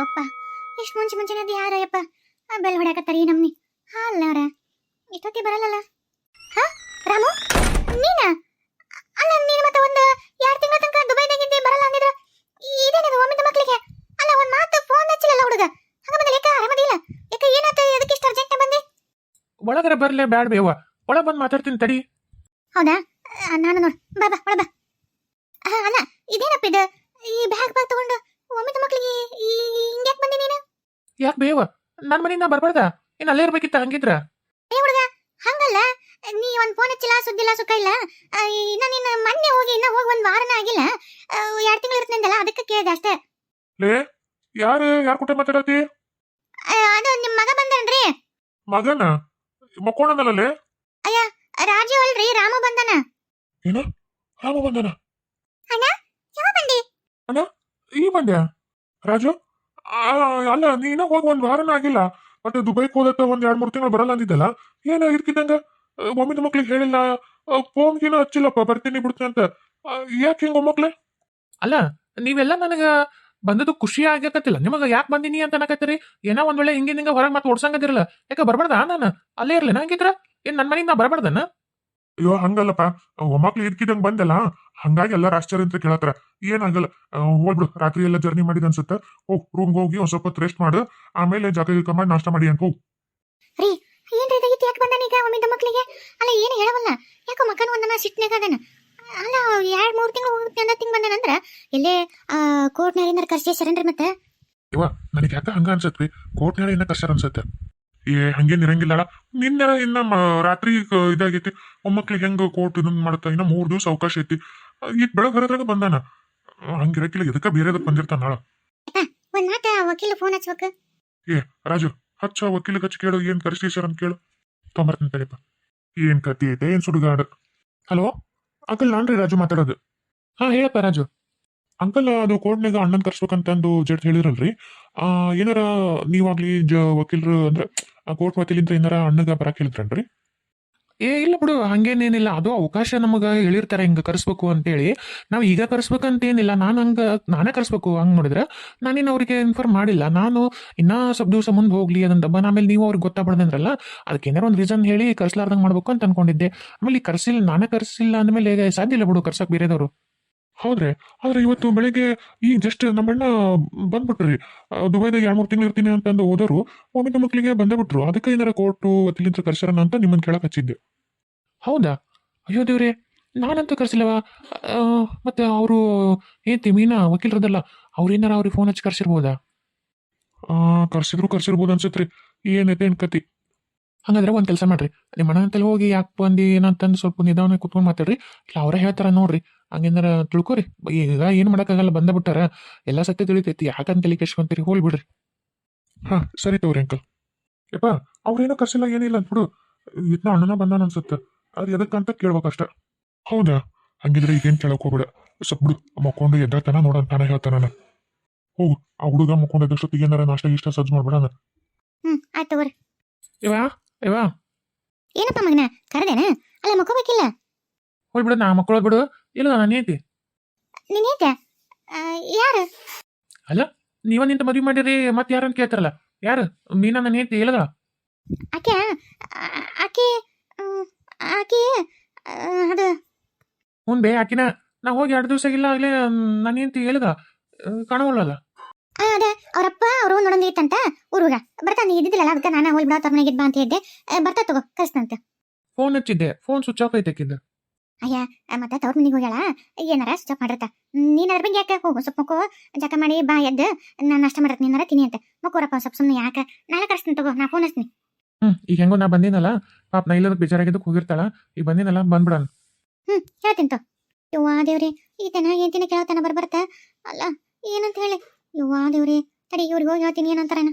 ಯಪ್ಪ ಇಷ್ಟು ಮುಂಚೆ ಮುಂಚೆನೆ ಅದು ಯಾರಯ್ಯಪ್ಪ ಬೆಲ್ ಹೊಡ್ಯಾಕತ್ತಾರಿ ನಮ್ಮನಿ ಅಲ್ಲ ಅವ್ರ. ಇಷ್ಟೊತ್ತಿ ಬರಲ್ಲಲ್ಲ? ಹಾ? ರಾಮು? ನೀನ? ಅಲ್ಲ ನೀನು ಮತ್ತೆ ಒಂದು ಎರಡು ತಿಂಗಳ ತನಕ ದುಬೈದಾಗಿದ್ದೆ ಬರಲ್ಲ ಅಂದಿದ್ರ ಇದೇನದು ಒಮ್ಮಿದ ಮಕ್ಕಳಿಗೆ ಅಲ್ಲ ಒಂದ್ ಮಾತು ಫೋನ್ ಹಚ್ಚಿಲ್ಲ ಹುಡುಗ? ಹಂಗ ಬಂದ್ರೆ ಲೇಕ ಅರಮದಿಲ್ಲ ಯಾಕ ಏನಾತ ಎದಕ್ಕೆ ಇಷ್ಟ ಅರ್ಜೆಂಟ್ ಬಂದೆ? ಒಳಗರ ಬರಲೇ ಬ್ಯಾಡ ಬೇವ ಒಳ ಬಂದ್ ಮಾತಾಡ್ತೀನಿ ತಡಿ. ಹೌದಾ? ನಾನು ನೋಡ್. ಬಾ ಬಾ ಒಳ ಬಾ. ಅಲ್ಲ ಇದೇನಪ್ಪ ಇದು? ಈ ಬ್ಯಾಗ್ ಬ್ಯಾಗ್ ತಗೊಂಡು ಒಮ್ಮಿದ ಮಕ್ಕಳಿಗೆ ಹಿಂಗ್ಯಾಕ್ ಬಂದೆ ನೀನು? ಯಾಕೆ ಬೇವ ನನ್ನ ಮನೆಯಿಂದ ಬರ್ಬಾರ್ದ? ಇನ್ನು ಅಲ್ಲೇ ಇರ್ಬೇಕಿತ್ತ ಹಂಗಿದ್ರ? ಏ ಹುಡುಗ ಹಂಗಲ್ಲ. ನೀ ಒಂದು ಫೋನ್ ಹಚ್ಚಿಲ್ಲ ಸುದ್ದಿಲ್ಲ ಸುಖ ಇಲ್ಲ. ಇನ್ನು ನೀನು ಮೊನ್ನೆ ಹೋಗಿ ಇನ್ನ ಹೋಗಿ ಒಂದ್ ವಾರನ ಆಗಿಲ್ಲ. ಎರಡು ತಿಂಗಳು ಇರ್ತಂದಲ್ಲ ಅದಕ್ಕೆ ಕೇಳಿದೆ ಅಷ್ಟೇ. ಲೇ ಯಾರು ಯಾರ ಕೂಟ ಮಾತಾಡತಿ ಅದು ನಿಮ್ಮ ಮಗ ಬಂದನ್ರಿ. ಮಗನ? ಅಯ್ಯ ರಾಜು ಅಲ್ರಿ ರಾಮ ಬಂದನ. ಏನು? ರಾಮ ಬಂದನ? ಅಣ್ಣ ಯಾವ ಬಂದಿ? ಈ ಬಂದ್ಯ ರಾಜು? ಆ, ಅಲ್ಲ ನೀನ ಹೋಗಿ ಒಂದ್ ವಾರನ ಆಗಿಲ್ಲ. ಮತ್ತೆ ದುಬೈಕ್ ಹೋದತ್ತ ಒಂದ್ ಎರಡ್ ಮೂರ್ ತಿಂಗಳು ಬರಲ್ಲ ಅಂದಿದ್ದಲ್ಲ? ಏನ ಇದ್ಕಿದ್ದಂಗ? ಒಮ್ಮಿದ ಮಕ್ಳಿಗೆ ಹೇಳಿಲ್ಲ. ಫೋನ್ಗಿನ ಹಚ್ಚಿಲ್ಲಪ್ಪ ಬರ್ತೀನಿ ಬಿಡ್ತೀನಿ ಅಂತ. ಯಾಕೆ ಹಿಂಗ ಒಮ್ಮಕ್ಳೆ ಅಲ್ಲ ನೀವೆಲ್ಲ ನನಗ ಬಂದದ್ದು ಖುಷಿ ಆಗಕತ್ತಿಲ್ಲ ನಿಮಗ ಯಾಕೆ ಬಂದಿನಿ ಅಂತ ಅನ್ನಕತ್ತೀರಿ? ಏನೋ ಒಂದ್ ವೇಳೆ ಹಿಂಗಿನ ಹಿಂಗ ಹೊರಗೆ ಮತ್ತೆ ಓಡ್ಸಂಗದಿರಲ್ಲ. ಯಾಕೆ ಬರ್ಬಾರ್ದ ನಾನು? ಅಲ್ಲೇ ಇರ್ಲಿ ನಂಗಿದ್ರ? ಏನ್ ನನ್ ಮನೆಗೆ ನಾ ಬರಬಾರ್ದನ? ಅಯ್ಯೋ ಹಂಗಲ್ಲಪ್ಪ. ಒಮ್ಮಕ್ಳು ಇದ್ಕಿದಂಗ್ ಬಂದಲ್ಲ? ಹಂಗಾಗಿ ಎಲ್ಲಾರು ಆಶ್ಚರ್ಯ ಅಂತ ಕೇಳತ್ತಾರ. ಏನಾಗಲ್ಲ ಹೋಗ್ಬಿಡು ರಾತ್ರಿ ಎಲ್ಲ ಜರ್ನಿ ಮಾಡಿದ ಅನ್ಸುತ್ತೆ. ಹೋಗ್ ರೂಮ್ಗೆ ಹೋಗಿ ಒಂದ್ ಸ್ವಲ್ಪ ರೆಸ್ಟ್ ಮಾಡು. ಆಮೇಲೆ ಜಾಗ ಗಿಕ ಮಾಡಿ ನಾಷ್ಟ ಮಾಡಿ ಅಂತ ಹೋಗ್ ಏನ್ರಿ ಇದಾಗಿತ್ತು ಯಾಕೆ ಬಂದನೀಗ ಒಮ್ಮಿದ ಮಕ್ಳಿಗೆ? ಅಲ್ಲ ಏನು ಹೇಳವಲ್ಲ ಯಾಕೋ ಮಕ್ಕನ ಒಂದನ ಸಿಟ್ನಾಗ ಅದನ? ಅಲ್ಲ ಎರಡ್ ಮೂರ್ ತಿಂಗಳು ಹೋಗುತ್ತೆ ಅನ್ನೋ ತಿಂಗ್ ಬಂದನಂದ್ರ ಎಲ್ಲೇ ಕೋರ್ಟ್ನಾರಿಂದ ಕರ್ಸೇಸರನ್ರಿ ಮತ್ತೆ? ಇವ ನನಗೆ ಯಾಕ ಹಂಗ ಅನ್ಸತ್ವಿ ಕೋರ್ಟ್ನಾಗ ಇನ್ನ ಕಷ್ಟ ಅನ್ಸತ್ತೆ? ಏ ಹಂಗೇನ್ ಇರಂಗಿಲ್ಲ ನಿನ್ನೆ ಇನ್ನ ರಾತ್ರಿ ಇದಾಗೈತಿ. ಒಮ್ಮಕ್ಳಿಗೆ ಹೆಂಗ್ ಕೋರ್ಟ್ ಇದನ್ನ ಮಾಡ್ತಾ? ಇನ್ನ ಮೂರ್ ದಿವಸ ಅವಕಾಶ ಐತಿ. ಈಗ ಬೆಳಗ್ಗೆ ಹರದ್ರಾಗ ಬಂದಾನ. ಆ, ಹಂಗಿರಕ್ಕಿಲ್ಲ ಎದಕ್ಕ ಬೇರೆದಕ್ ಬಂದಿರ್ತಾನ ನಾಳ? ಒಂದ್ ಮಾತ ವಕೀಲ ಫೋನ್ ಹಚ್ಬೇಕು. ಏ ರಾಜು ಹಚ್ಚ ವಕೀಲಿಗೆ ಹಚ್ಚಿ ಕೇಳು ಏನ್ ಕರಿಸ್ಟೇಷನ್ ಅಂತ ಕೇಳು. ತೊಂಬರ್ತೀನಿ ತಡಿಯಪ್ಪ. ಏನ್ ಕತಿ ಐತೆ ಏನ್ ಸುಡುಗಾಡು? ಹಲೋ? ಅಂಕಲ್ ನಾನ್ರಿ ರಾಜು ಮಾತಾಡೋದು. ಹಾ ಹೇಳಪ್ಪ ರಾಜು. ಅಂಕಲ್ ಅದು ಕೋರ್ಟ್ನಾಗ ಅಣ್ಣನ್ ಕರ್ಸ್ಬೇಕಂತಂದು ಜಡ್ಜ್ ಹೇಳಿರಲ್ರಿ. ಆ ಏನಾರ ನೀವಾಗ್ಲಿ ಜ ವಕೀಲರು ಅಂದ್ರೆ ಕೋರ್ಟ್ ವಕೀಲಿಂದ ಏನಾರ ಅಣ್ಣಗ ಬರಕ್ ಹೇಳಿದ್ರನ್ರಿ? ಏ, ಇಲ್ಲ ಬಿಡು, ಹಂಗೇನೇನಿಲ್ಲ. ಅದು ಅವಕಾಶ ನಮಗೆ ಹೇಳಿರ್ತಾರೆ, ಹಿಂಗೆ ಕರೆಸ್ಬೇಕು ಅಂತೇಳಿ. ನಾವು ಈಗ ಕರ್ಸ್ಬೇಕಂತ ಏನಿಲ್ಲ ನಾನು ಹಂಗ, ನಾನೇ ಕರೆಸ್ಬೇಕು, ಹಂಗೆ ನೋಡಿದ್ರೆ ನಾನೇನು ಅವ್ರಿಗೆ ಇನ್ಫಾರ್ಮ್ ಮಾಡಿಲ್ಲ. ನಾನು ಇನ್ನೂ ಸ್ವಲ್ಪ ದಿವಸ ಮುಂದೆ ಹೋಗ್ಲಿ ಅದನ್ನ ದಬ್ಬನ ಆಮೇಲೆ ನೀವು ಅವ್ರಿಗೆ ಗೊತ್ತಾಗ್ಬಾರ್ದಂದ್ರಲ್ಲ, ಅದಕ್ಕೆ ಏನಾರ ಒಂದು ರೀಸನ್ ಹೇಳಿ ಕರ್ಸ್ಲಾರ್ದಂಗ್ ಮಾಡ್ಬೇಕು ಅಂತ ಅನ್ಕೊಂಡಿದ್ದೆ. ಆಮೇಲೆ ಈ ಕರ್ಸಿಲ್ಲ ನಾನೇ ಕರ್ಸಿಲ್ಲ ಅಂದಮೇಲೆ ಸಾಧ್ಯ ಇಲ್ಲ ಬಿಡು ಕರ್ಸಕ್ಕೆ ಬೇರೆದವರು. ಹೌದ್ರಿ? ಆದ್ರೆ ಇವತ್ತು ಬೆಳಿಗ್ಗೆ ಈಗ ಜಸ್ಟ್ ನಮ್ಮಣ್ಣ ಬಂದ್ಬಿಟ್ರಿ. ದುಬೈದಾಗ ಎರಡು ಮೂರು ತಿಂಗಳು ಇರ್ತೀನಿ ಅಂತಂದು ಹೋದರು ಒಮ್ಮೆ ಮಕ್ಕಳಿಗೆ ಬಂದೇ ಬಿಟ್ರು. ಅದಕ್ಕೆ ಏನಾರ ಕೋರ್ಟು ವಕೀಲಿಂದ ಕರ್ಸರನ ಅಂತ ನಿಮ್ಮನ್ನ ಕೇಳಕ್ಕೆ ಹಚ್ಚಿದ್ದೆ. ಹೌದಾ? ಅಯ್ಯೋ ದೇವ್ರೆ ನಾನಂತೂ ಕರ್ಸಿಲ್ಲವ? ಮತ್ತು ಅವರು ಏತಿ ಮೀನಾ ವಕೀಲರದಲ್ಲ ಅವ್ರೇನಾರ ಅವ್ರಿಗೆ ಫೋನ್ ಹಚ್ಚಿ ಕರ್ಸಿರ್ಬೋದಾ? ಕರ್ಸಿದ್ರು ಕರ್ಸಿರ್ಬೋದು ಅನ್ಸತ್ರಿ ಏನೈತೆ ಏನು ಕತಿ? ಹಂಗಂದ್ರೆ ಒಂದು ಕೆಲಸ ಮಾಡ್ರಿ. ನಿಮ್ಮ ಅಣ್ಣನ ಹೋಗಿ ಯಾಕೆ ಬಂದು ಏನಂತಂದು ಸ್ವಲ್ಪ ನಿಧಾನ ಕುತ್ಕೊಂಡು ಮಾತಾಡ್ರಿ. ಇಲ್ಲ ಅವರೇ ಹೇಳ್ತಾರ ನೋಡ್ರಿ. ಹಂಗೇನಾರ ತಿಳ್ಕೊರಿ. ಈಗ ಏನು ಮಾಡೋಕ್ಕಾಗಲ್ಲ ಬಂದ ಬಿಟ್ಟಾರ. ಎಲ್ಲ ಸತ್ಯ ತಿಳಿತೈತಿ. ಯಾಕಂತ ಕಲಿಕೆ ಕೆಡ್ಸ್ಕೊಂತೀರಿ ಹೋಲ್ ಬಿಡ್ರಿ. ಹಾ ಸರಿ ತಗೋರಿ ಅಂಕಲ್. ಯಪ್ಪ ಅವ್ರೇನೋ ಕರ್ಸಿಲ್ಲ ಏನಿಲ್ಲ ಅಂತ ಬಿಡು. ಇದ್ನ ಅಣ್ಣನ ಬಂದಾನ ಅನ್ಸುತ್ತೆ. ಅದು ಎದಕ್ಕಂತ ಕೇಳ್ಬೇಕಷ್ಟ. ಹೌದಾ? ಹಂಗಿದ್ರೆ ಈಗೇನ್ ಕೇಳಕ್ ಹೋಗ್ಬೇಡ. ಸ್ವಲ್ಪ ಬಿಡು. ಮಕ್ಕೊಂಡು ಎದ್ದಾತನ ನೋಡಂತಾನೆ ತಾನೇ ಹೇಳ್ತಾನ ಹೋಗು. ಆ ಹುಡುಗ ಮಕ್ಕೊಂಡು ಎದ್ದಷ್ಟೊತ್ತಿಗೆ ಏನಾರ ನಾಷ್ಟ ಇಷ್ಟ ಸಜ್ಜು ಮಾಡ್ಬೇಡ ಹ್ಮ್ ಆಯ್ತು ತಗೋರಿ. ಇವಾ ಇವಾ ಏನಪ್ಪ ಮಗನ? ಕರೆದೇನ? ಅಲ್ಲ ಮಕ್ಕೋಬೇಕಿಲ್ಲ ಹೋಗ್ಬಿಡ ಬಿಡು ನಾ ಮಕ್ಕಳು ಬಿಡು. ಇಲ್ಲ ನಾನು ಐತಿ ನೀನೇತೆ ಯಾರು? ನೀವ ನಿಂತ ಮದ್ವಿ ಮಾಡಿರಿ ಮತ್ತೆ ಯಾರಂತ ಕೇಳ್ತಾರಲ್ಲ? ಯಾರು? ಮೀನಾ ನನ್ನ ಐತಿ ಇಲ್ಲದ ಆಕೆ ಆ- ಆಕೆ ಹ್ಮ್, ಆಕೆ ಆ, ಅದು ಹುನ್ ಬೇ ಆಕಿನ ನಾ ಹೋಗಿ ಎರಡು ದಿವಸ ಇಲ್ಲ ಆಗ್ಲೇ ನನ್ನ ಐತಿ ಇಲ್ಲದ ಕಾಣವಲ್ಲ ಅದ ಅವರಪ್ಪ ಅವರು ನೋಡಂಗ ಇತ್ತಂತ ಊರುಗ ಬರ್ತಾನೆ ಇದ್ದಿದ್ದಿಲ್ಲ ಅದಕ್ಕೆ ನಾನು ಹೋಗಿ ಬಿಡೋ ತಮ್ಮನೆಗೆ ಬಾ ಅಂತ ಆ, ಬರ್ತಾ ತಗೋ ಕಳಿಸ್ತಂತ ಫೋನ್ ಹಚ್ಚಿದ್ದೆ ಫೋನ್ ಸ್ವಿಚ್ ಆಫ್ ಐತೆಕಿದ್ದ ಅಯ್ಯ ಮತ್ತೆ ತವ್ರ ಮನೆಗೆ ಹೋಗ್ಯಾಳ? ಏನಾರ ಸ್ಟಾಪ್ ಮಾಡಿರ್ತ. ನೀನ್ ಅದ್ರ ಬಗ್ಗೆ ಯಾಕೆ ಹೋಗು ಸ್ವಲ್ಪ ಮಕ್ಕೋ ಜಕ ಮಾಡಿ ಬಾ ಎದ್ದು ನಾನು ನಷ್ಟ ಮಾಡಿರ್ತೀನಿ ಏನಾರ ತಿನಿ ಅಂತ. ಮಕ್ಕೋರಪ್ಪ ಸ್ವಲ್ಪ ಸುಮ್ಮನೆ ಯಾಕೆ? ನಾಳೆ ಕಳಿಸ್ತೀನಿ ತಗೋ ನಾ ಫೋನ್ ಹಚ್ತೀನಿ. ಹ್ಮ್ ಈಗ ಹೆಂಗೋ ನಾ ಬಂದಿನಲ್ಲ ಪಾಪ ನಾ ಇಲ್ಲದ ಬೇಜಾರಾಗಿದ್ದಕ್ಕೆ ಹೋಗಿರ್ತಾಳ. ಈಗ ಬಂದಿನಲ್ಲ ಬಂದ್ಬಿಡನ್ ಹ್ಮ್, ಹೇಳ್ತೀನಿ ತೋ. ಯವ್ವಾ ದೇವ್ರಿ ಈತನ ಏನ್ತಿನ ಕೇಳತ್ತಾನ ಬರ್ಬರ್ತ? ಅಲ್ಲ, ಏನಂತ ಹೇಳಿ? ಯವ್ವಾ ದೇವ್ರಿ ತಡಿ ಇವ್ರಿಗೆ ಹೋಗಿ ಹೇಳ್ತೀನಿ ಏನಂತಾರೇನ?